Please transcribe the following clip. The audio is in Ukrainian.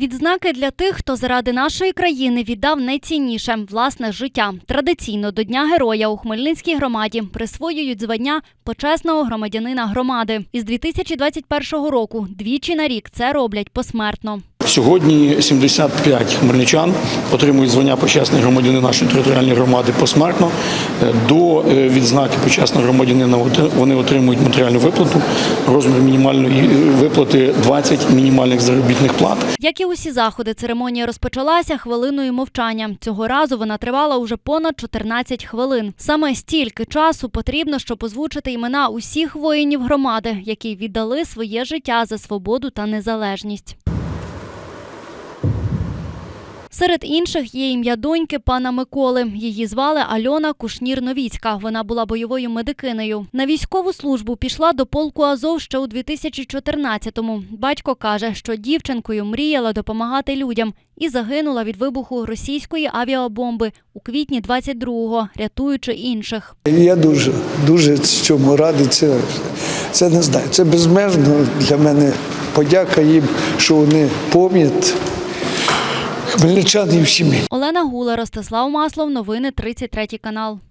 Відзнаки для тих, хто заради нашої країни віддав найцінніше власне життя. Традиційно до Дня Героя у Хмельницькій громаді присвоюють звання почесного громадянина громади. Із 2021 року двічі на рік це роблять посмертно. Сьогодні 75 хмельничан отримують звання почесний громадянин нашої територіальної громади посмертно. Е, До е, відзнаки почесного громадянина вони отримують матеріальну виплату. Розмір мінімальної е, виплати 20 мінімальних заробітних плат. Як і усі заходи, церемонія розпочалася хвилиною мовчання. Цього разу вона тривала уже понад 14 хвилин. Саме стільки часу потрібно, щоб озвучити імена усіх воїнів громади, які віддали своє життя за свободу та незалежність. Серед інших є ім'я доньки пана Миколи. Її звали Альона Кушнір-Новіцька. Вона була бойовою медикинею. На військову службу пішла до полку Азов ще у 2014-му. Батько каже, що дівчинкою мріяла допомагати людям і загинула від вибуху російської авіабомби у квітні 22-го, рятуючи інших. Я дуже, дуже цьому радий. Це, це не знаю. Це безмежно для мене подяка їм, що вони пам'ять хмельничан і всім. Олена Гула, Ростислав Маслов. Новини 33 канал.